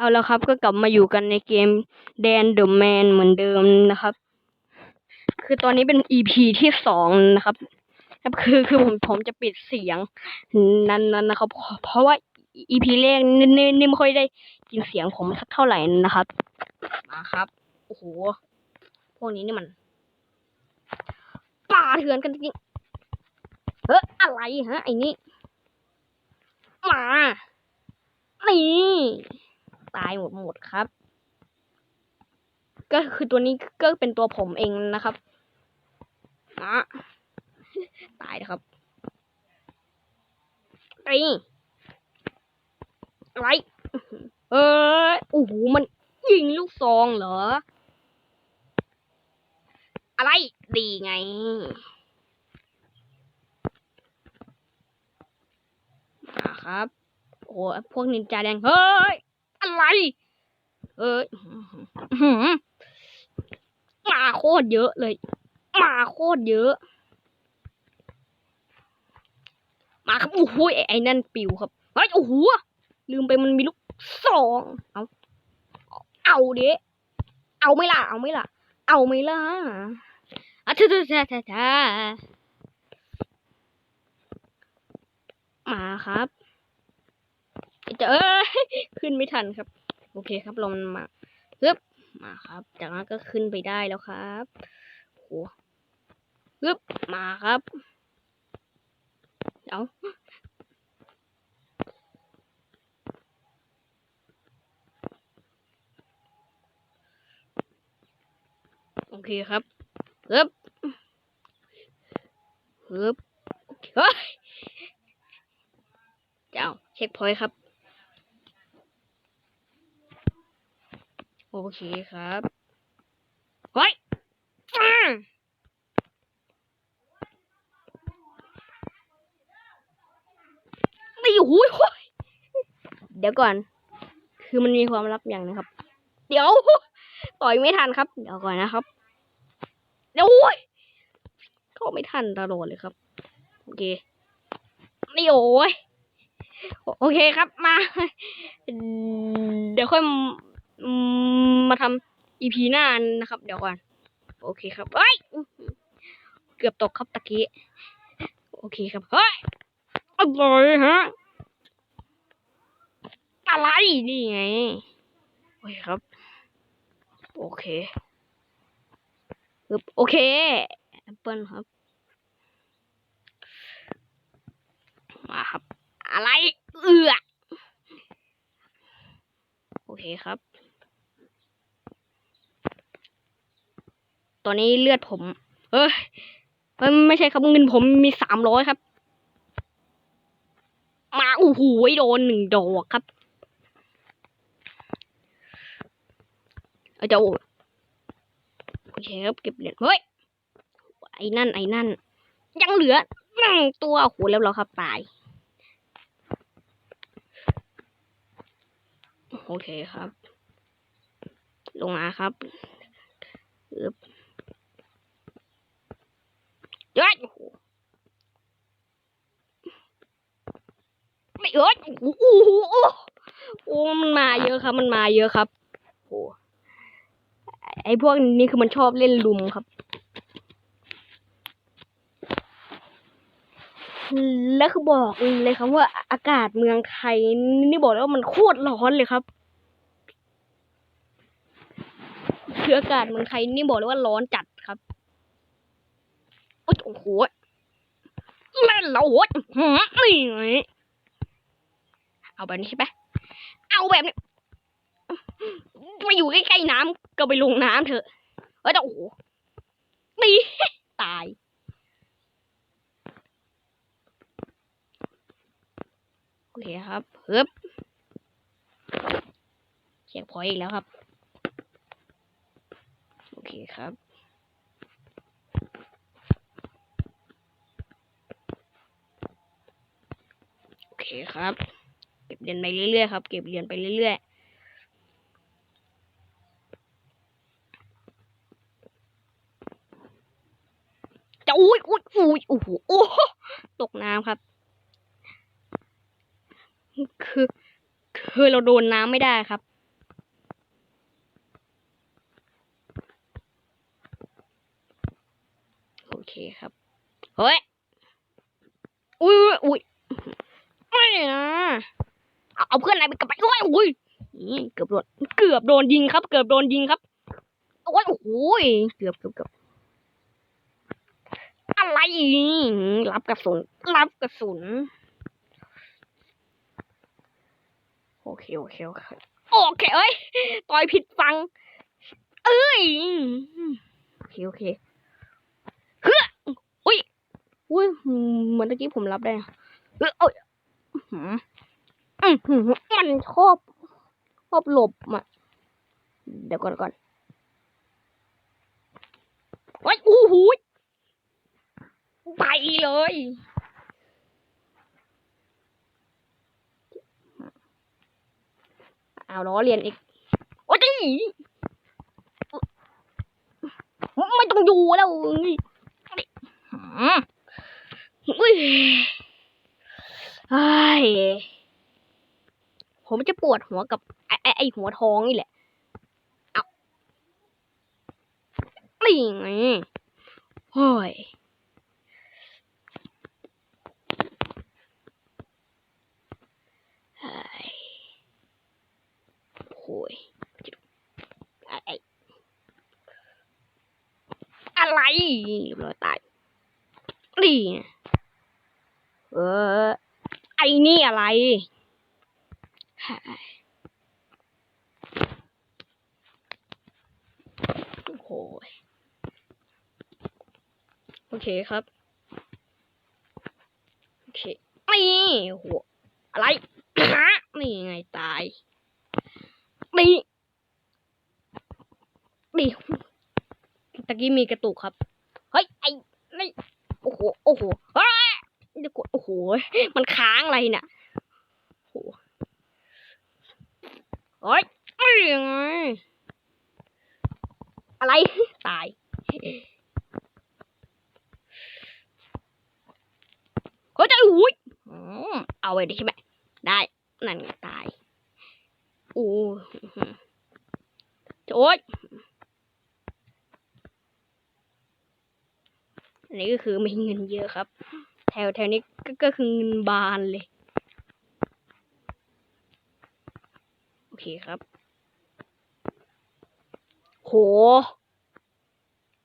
เอาแล้วครับก็กลับมาอยู่กันในเกม Dan the Man เหมือนเดิมนะครับ คือตอนนี้เป็น EP ที่สองนะครับครับคือคือผมผมจะปิดเสียงนั้นนั้นนะครับ เพราะเพราะว่า EP แรกนี่นี่ไม่ค่อยได้ยินเสียงผมสักเท่าไหร่นะครับมาครับโอ้โหพวกนี้นี่มันป่าเถื่อนกันจริงเฮ้ยอะไรฮะไอ้นี่มานี่ ตายหมดหมดครับ ก็คือตัวนี้ก็เป็นตัวผมเองนะครับมาตายนะครับนี่อะไรเอ้ยโอ้โหมันยิงลูกซองเหรอ อะไรดีไงมาครับ โอ้ยพวกนินจาแดง เฮ้ย อะไร เอ้ยอื้อหือมาโคตรเยอะเลย มาโคตรเยอะ มาครับโอ้โหไอ้ไอนั่นปิวครับเฮ้ยโอ้โหลืมไปมันมีลูกสองเอาเอาเด้เอาไม่ล่ะ เอาไม่ล่ะ เอาไม่ล่ะอะท่าท่าท่าท่ามาครับ จะเอ้ยขึ้นไม่ทันครับ โอเคครับลงมาฮึบมาครับ จากนั้นก็ขึ้นไปได้แล้วครับโอ้ฮึบมาครับเอาโอเคครับฮึบฮึบเฮ้ยเจ้าเช็คพอยต์ครับ โอเคครับเฮ้ยนี่หูยโอ้ยเดี๋ยวก่อน คือมันมีความลับอย่างนะครับ เดี๋ยว ต่อยไม่ทันครับ เดี๋ยวก่อนนะครับ เดี๋ยวโอ้ยเข้าไม่ทันตลอดเลยครับ โอเคนี่โอ้ยโอเคครับมา เดี๋ยวค่อย มาทำอีพีหน้านะครับ เดี๋ยวก่อน โอเคครับเฮ้ยเกือบตกครับตะกี้ โอเคครับ เฮ้ยอะไรฮะ อะไรนี่ไง โอเคครับ โอเคปึ๊บโอเคแอปเปิลครับ มาครับ อะไร เอือโอเคครับ ตอนนี้เลือดผม เอ้ยไม่ใช่ครับเงินผมมีสามร้อยครับ มาโอ้โหโดนหนึ่งดอกครับเอาจะโอ้โอเคครับเก็บเหรียญเฮ้ยไอ้นั่นไอ้นั่น ยังเหลือนึ่งตัวโอ้โหแล้วเราครับตายโอเคครับ ลงมาครับอึบ เฮ้ยไม่เอ้ยโอ้โหโอ้มันมาเยอะครับ มันมาเยอะครับโอ้ไอพวกนี้คือมันชอบเล่นลุมครับ แล้วคือบอกเลยครับว่าอากาศเมืองไทย นี่บอกแล้วว่ามันโคตรร้อนเลยครับคืออากาศเมืองไทยนี่บอกเลยว่าร้อนจัดครับ อ้ยโอ้โหเล่นแล้วโอ้ยหืมนี่เอาแบบนี้ใช่ปะเอาแบบนี้มาอยู่ใกล้ๆน้ำก็ไปลงน้ำเถอะเอ้ยโอ้โหตีตายโอเคครับเฮึบเช็คพอยอีกแล้วครับ โอเคครับ คครับ เก็บเรียนไปเรื่อยๆครับ เก็บเรียนไปเรื่อยๆจะอุ้ยอุ้ยอุ้ยโอ้โหตกน้ำครับ คือ คือเราโดนน้ำไม่ได้ครับ โอเคครับ เฮ้ย อุ้ยอุ้ย ไม่นะเอาเพื่อนนายไปกลับไปด้วยอุ้ยเกือบโดนเกือบโดนยิงครับ เกือบโดนยิงครับโอ้ยโอ้ยเกือบเกือบเกือบอะไรรับกระสุนรับกระสุนโอเคโอเคโอเคโอเคเอ้ยต่อยผิดฟัง เอ้ยโอเคโอเคเฮ้ออุ้ยอุ้ยเหมือนตะกี้ผมรับได้เออเอยอื้อ หืออื้อหือมันชอบชอบหลบอะเดี๋ยวก่อนก่อนโอ้ยอู้หูไปเลยเอาล้อเรียนอีก โอ้ยจีไม่ต้องอยู่แล้วอุ้ย หืมอุ้ยไอ้ผมจะปวดหัวกับไอ้ไอ้ไอ้หัวทองนี่แหละ เอานี่ไงโอ้ยเฮ้ยโอ้ยไอ้ไอ้อะไรเรียบร้อยตายนี่เออ ไอ้นี่อะไร โอ้โหโอเคครับ โอเค นี่โอ้อะไรฮะนี่ไงตาย นี่นี่ตะกี้มีกระตุกครับ เฮ้ย ไอ้ นี่ โอ้โห โอ้โหเฮ้ มันค้างอะไรเนี่ยโอ้โหเฮ้ยไม่ยังไงอะไร ตายเฮ้ยจะอุ้ยอืมเอาไว้ดิใช่ไหม ได้ นั่นไงตาย โอ้อื้อหือโอ๊ยอันนี้ก็คือมีเงินเยอะครับ แถวแถวนี้ก็ก็คือเงินบานเลย โอเคครับ โห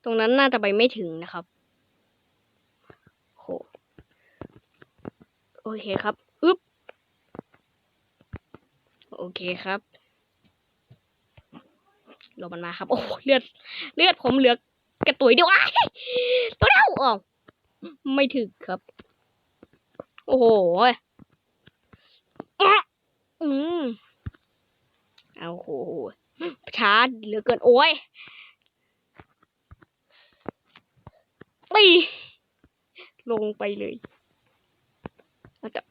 ตรงนั้นน่าจะไปไม่ถึงนะครับ โห โอเคครับ อึ๊บ โอเคครับรอมันมาครับ โอ้เลือด เลือดผมเหลือกระตุยเดียวอ้ตัวเดียวอ๋อไม่ถึงครับ โอ้โหอืมเอาโหช้าเหลือเกิน โอ้ยตีลงไปเลยแล้วจะ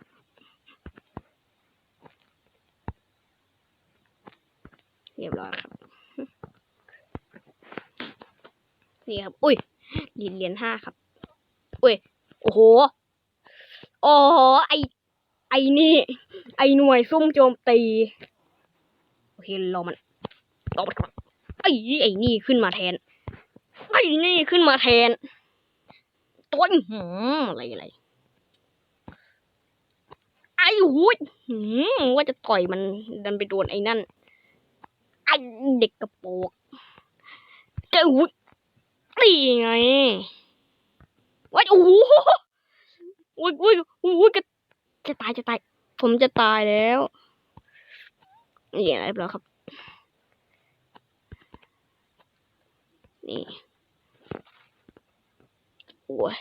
เรียบร้อยครับ นี่ครับ อุ้ยดีเหรียญห้าครับ อุ้ย โอ้โห โอ้โหไอไอนี่ ไอหน่วยซุ่มโจมตี โอเครอมันรอมันก่อนไอไอนี่ขึ้นมาแทน ไอนี่ขึ้นมาแทน ตัวอื้อหืมอะไรอะไรไอหูหืมว่าจะต่อยมันดันไปโดนไอ้นั่น ไอเด็กกระโปงเจ้าหูยตีไงว่าโอ้โห อุ้ยอุ้ยอุ้ยจะจะตายจะตาย ผมจะตายแล้วนี่อะไรแล้วครับ นี่โอ้ย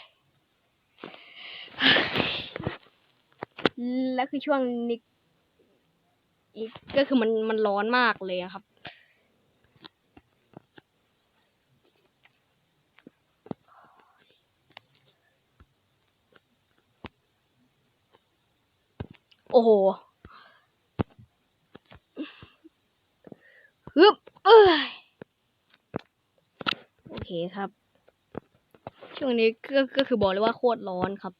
แล้วคือช่วงนี้ก็คือมันมันร้อนมากเลยครับ โอ้โหฮึบเอ้ยโอเคครับ ช่วงนี้ก็ก็คือบอกเลยว่าโคตรร้อนครับ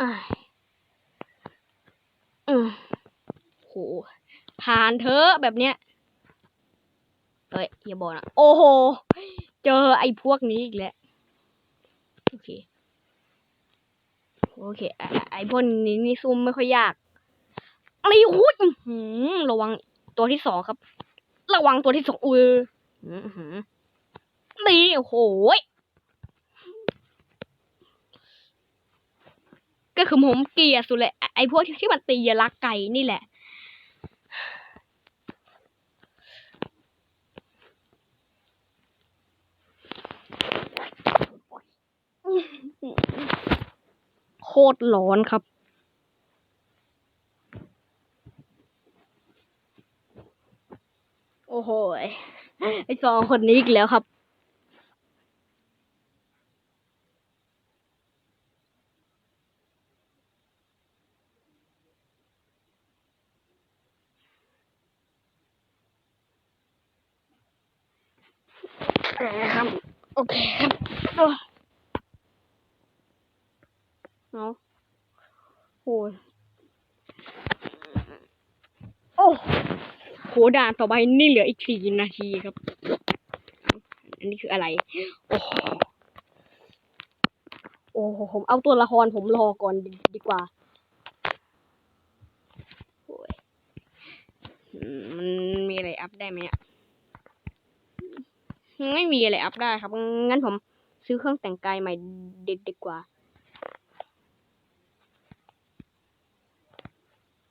อ้ายอืมโหผ่านเถอะแบบเนี้ยเอ้ยอย่าบอกนะ โอ้โห เจอไอ้พวกนี้อีกแล้วโอเคโอเคไอ้ไอ้พวกนี้นี่ซุ่มไม่ค่อยยากอ้หูยอื้อหือระวังตัวที่สองครับ ระวังตัวที่สองอือนี่โอ้โหยก็คือผมเกลียดสุดเลยไอ้พวกที่ที่มันตีรักไก่นี่แหละ โคตรร้อนครับโอ้โห ไอสองคนนี้อีกแล้วครับครับ โอเคครับ เอาเอาโอ้ยโอ้โหด่านต่อไปนี่เหลืออีกสี่นาทีครับ อันนี้คืออะไร โอ้โหโอ้ผมเอาตัวละครผมรอก่อนดีกว่าโอ้ยอืมมันมีอะไรอัพได้ไหมอะไม่มีอะไรอัพได้ครับ งั้นผมซื้อเครื่องแต่งกายใหม่เด็กดีกว่า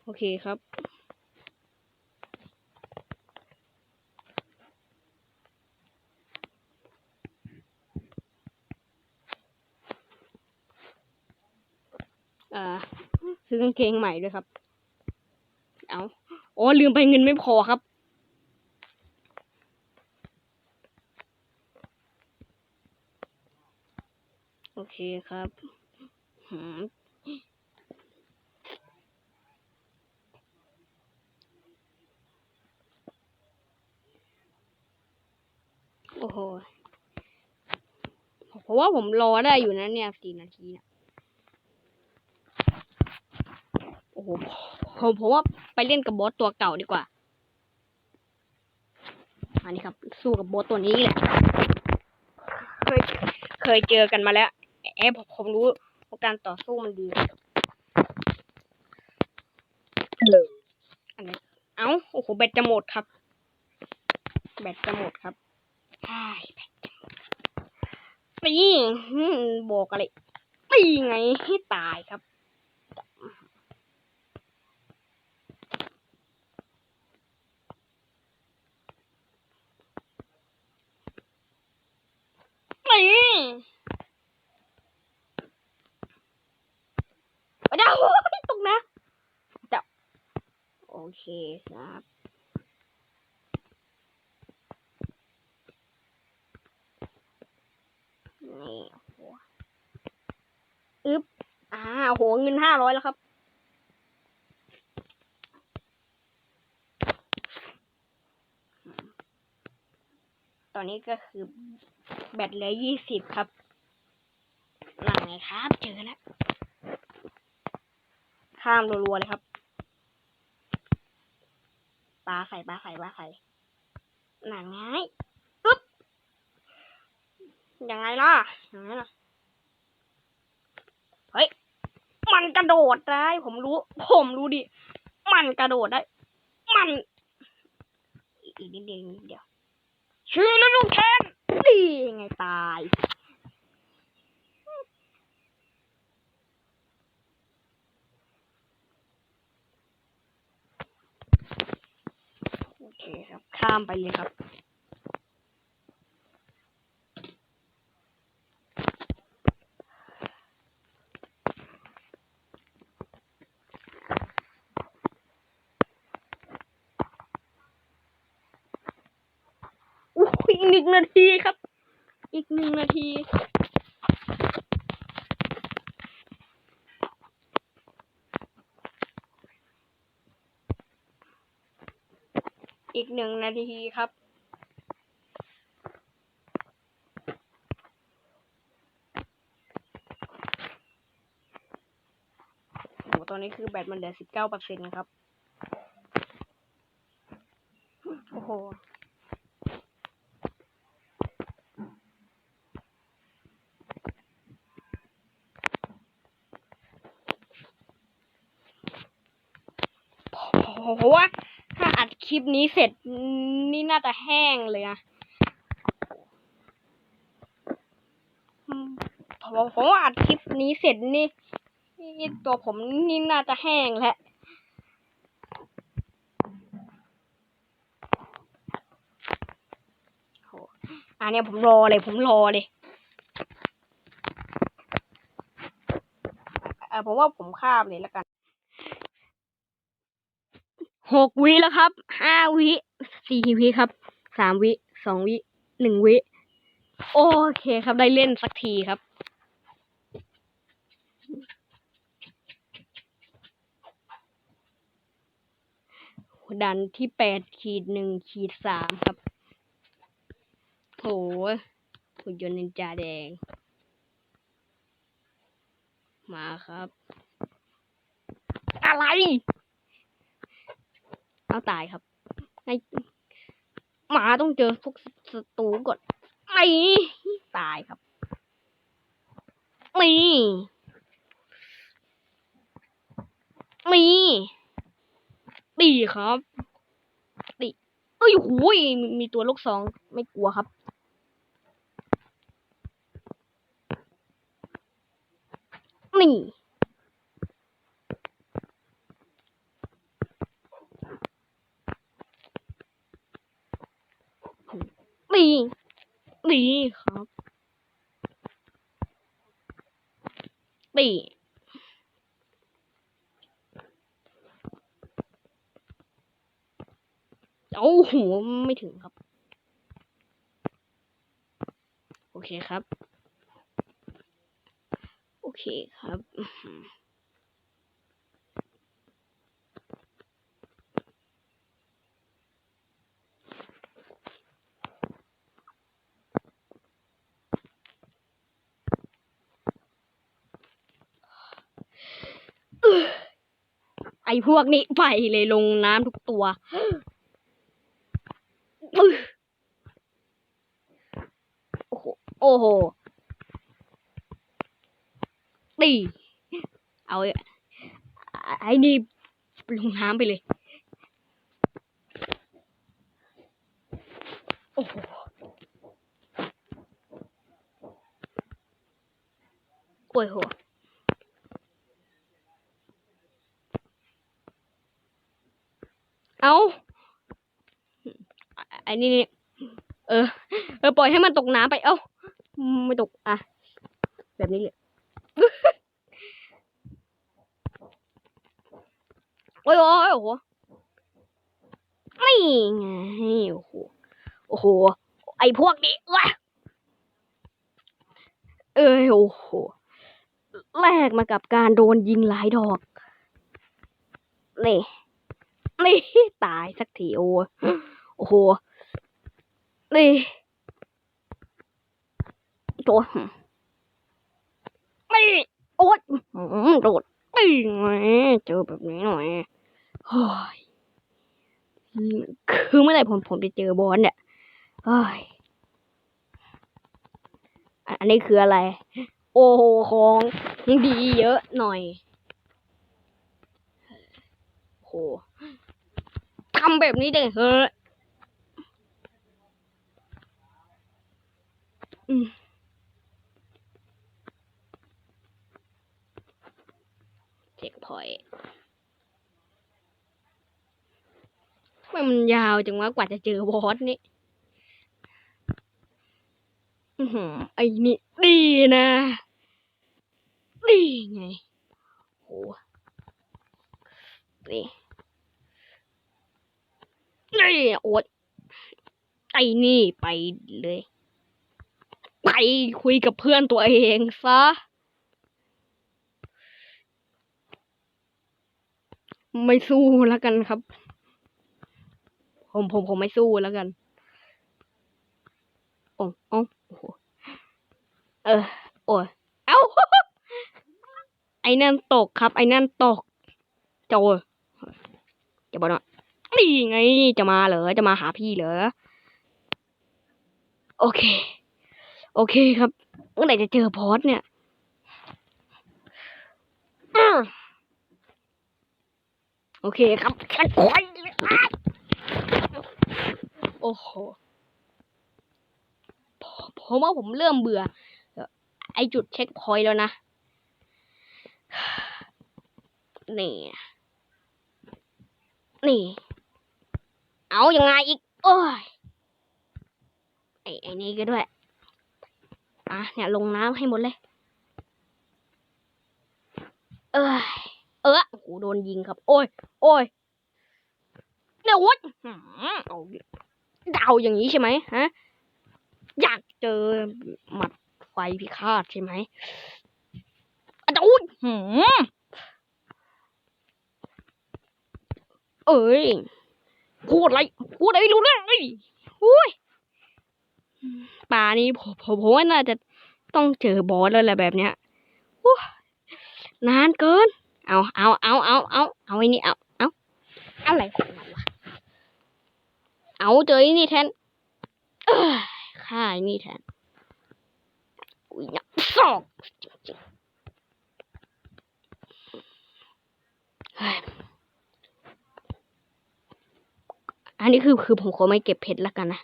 อเคครับ อ่า ซื้อกางเกงใหม่ด้วยครับ เอาโอ้ลืมไปเงินไม่พอครับโอเคครับ โอ้โห เพราะว่าผมรอได้อยู่นะเนี่ยสี่นาทีนะโอ้โหผมผมว่าไปเล่นกับบอสตัวเก่าดีกว่า อันนี้ครับ สู้กับบอสตัวนี้แหละ เคยเคยเจอกันมาแล้วแอบผมรู้ว่าการต่อสู้มันดีอันนี้ เอ้า โอ้โห แบตจะหมดครับ แบตจะหมดครับ ใช่ไปปีบอกอะไรตีไงให้ตายครับนี่เดี๋ยวตกนะเดี๋ยวโอเคครับ นี่โหอึ๊บอ่าโหเงินห้าร้อยแล้วครับ ตอนนี้ก็คือแบตเหลือยี่สิบครับ หลังไงครับ เจอแล้ว ข้ามรัวๆเลยครับปลาใส่ปลาใส่ปลาใส่หนังไง ยังไงล่ะยังไงล่ะ เฮ้ย มันกระโดดได้ ผมรู้ ผมรู้ดิ มันกระโดดได้ มัน อีกนิดเดียวนิดเดียวชื่อแล้วลูกแทนนี่ไงตายโอเคครับ ข้ามไปเลยครับ อุ้ยอีกห นาทีครับ อีกหนึ่งนาทีอีกหนึ่งนาทีครับ โอ้โหตอนนี้คือแบตมันเหลือสิบเก้าเปอร์เซ็นต์นะครับ โอ้โห เพราะว่า ถ้าอัดคลิปนี้เสร็จนี่น่าจะแห้งเลยอะผมผมว่าอัดคลิปนี้เสร็จนี่นี่ตัวผมนี่น่าจะแห้งแล้วอันนี้ผมรอเลย ผมรอเลยเออผมว่าผมข้ามเลยแล้วกัน หกวิแล้วครับห้าวิสี่วิครับสามวิสองวิหนึ่งวิโอเคครับได้เล่นสักทีครับดันที่แปดขีดหนึ่งขีดสามครับ โหหุ่นยนต์นินจาแดง มาครับ อะไร เอาตายครับไอหมาต้องเจอพวกศัตรูก่อนไม่ตายครับมีมีตีครับตีเอ้ยหูยมีมีตัวลูกสองไม่กลัวครับนี่ นี่นี่ครับนี่โอ้โหไม่ถึงครับ โอเคครับ โอเคครับอื้อหือ ไอพวกนี้ไปเลยลงน้ำทุกตัวโอ้โหโอ้โหตีเอาไอ้ไอ้นี่ลงน้ำไปเลย โอ้โห โอ้ยโห เอา อะไอ้นี่นี่เออเออปล่อยให้มันตกน้ำไป เอ้าไม่ตกอะแบบนี้เลยโอ้ยโอ้ยโอ้โหนี่ไงโอ้โหโอ้โห ไอพวกนี้วะเอ้ยโอ้โหแลกมากับการโดนยิงหลายดอกนี่นี่ตายสักทีโอ้โห โอ้โหนี่ตัวไม่โอ๊ยอื้อหือโดดตีงเจอแบบนี้หน่อยโอ้ยอืมคือเมื่อไหร่ผมผมจะเจอบอลเนี่ยโอ้ยอันอันนี้คืออะไร โอ้โหของดีเยอะหน่อยโหทำแบบนี้ได้เฮ้ยอื มเช็คพอยต์ทำไมมันยาวจังวะกว่าจะเจอบอสนี่ไอ้นี่ดีนะดีไงโหนี่นี่โอ๊ตไอ้นี่ไปเลย ไปคุยกับเพื่อนตัวเองซะ ไม่สู้แล้วกันครับ ผมผมผมไม่สู้แล้วกันโอ้โอ้โอ้โหเออ โอ้ยเอ้า ไอ้นั่นตกครับ ไอ้นั่นตกโจจะบอกว่านี่ไง จะมาเหรอ จะมาหาพี่เหรอ โอเค โอเคครับเมื่อไหร่จะเจอพอสเนี่ยอโอเคครับแค่คอยโอ้โหผมว่าผมเริ่มเบื่อ ไอจุดเช็คพอยต์แล้วนะ นี่ นี่ เอาอยัางไงอีก โอ้ย ไอไอนี่ก็ด้วย อะเนี่ยลงน้ำให้หมดเลย เอ้ยเออโอ้โหโดนยิงครับ โอ้ย โอ้ยเดี๋ยววัดเอาดาอย่างนี้ใช่ไหมฮะ อยากเจอหมัดไฟพิฆาตใช่ไหมอาจารย์หืมเอ้ยพูดอะไรพูดอะไรรู้เรื่องเลยอุ้ย ป่านี้ผมผมว่าน่าจะต้องเจอบอสแล้วแหละแบบเนี้ยนานเกิน เอาเอาเอาเอาเอาเอาไอ้นี่เอาเอาอะไรของมันวะเอาเจอไอ้นี่แทนฆ่าไอ้นี่แทนอุ้ยเนี่ยสองอันนี้คือคือผมขอไม่เก็บเพชรแล้วกันนะ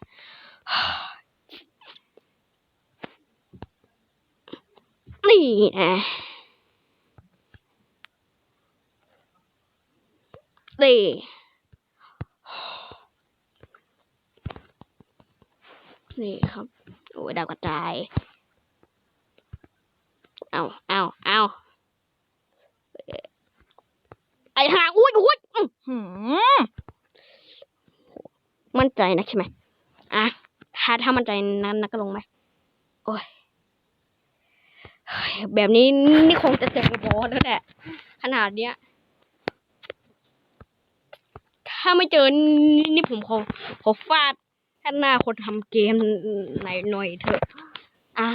นี่นะนี่นี่ครับ โอ้ยดาวกระจาย เอาเอาเอาเอ่อไอ้ห่าอุ้ยอุ้ยอื้อหือมั่นใจนะใช่ไหมอะถ้าถ้ามั่นใจนั้นนะก็ลงไหมโอ้ย แบบนี้นี่คงจะเจอบอสแล้วแหละ ขนาดเนี้ย ถ้าไม่เจอนี่นี่ผมขอขอฟาดท่านหน้าคนทำเกมไหนหน่อยเถอะ อ่า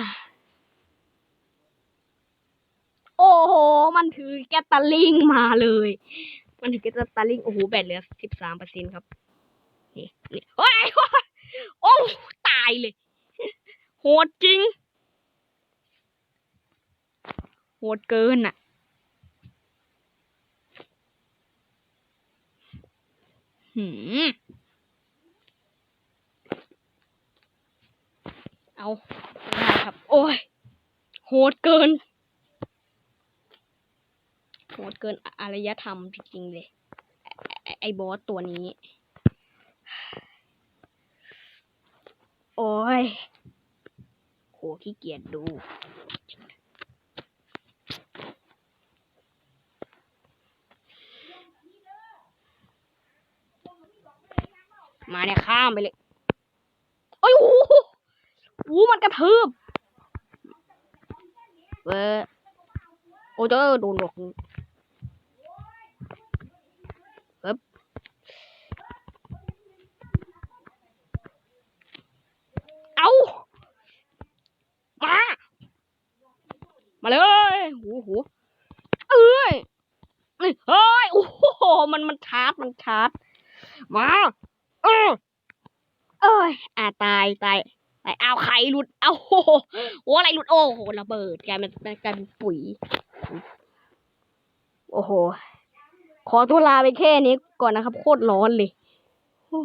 โอ้โห มันถือแกตตาลิงมาเลย มันถือแกตตาลิง โอ้โห แบตเหลือสิบสามเปอร์เซ็นครับ นี่นี่โอ้ยโอ้ตายเลย โหดจริง โหดเกินอะ หืม เอาไม่ได้ครับ โอ้ย โหดเกิน โหดเกินอารยธรรมจริงๆเลย ไอ้ไอ้บอสตัวนี้ โอ้ยโหขี้เกียจดู มาเนี่ยข้ามไปเลยโอ้ยโอ้โหโอ้โหมันกระทืบเว้ยโอ้เจ้าโดนหลอกเอ๊บเอามา มาเลยโอ้โหเอ้ยเฮ้ย โอ้โห มันมันชาร์จ มันชาร์จ มา ออเอ้ยอ่าตายตายตายเอาไข่หลุด เอาโอ้โหโอ้อะไรหลุด โอ้โหระเบิดกลายเป็นกลายเป็นปุ๋ย โอ้โห ขอตัวลาไปแค่นี้ก่อนนะครับ โคตรร้อนเลยโอ้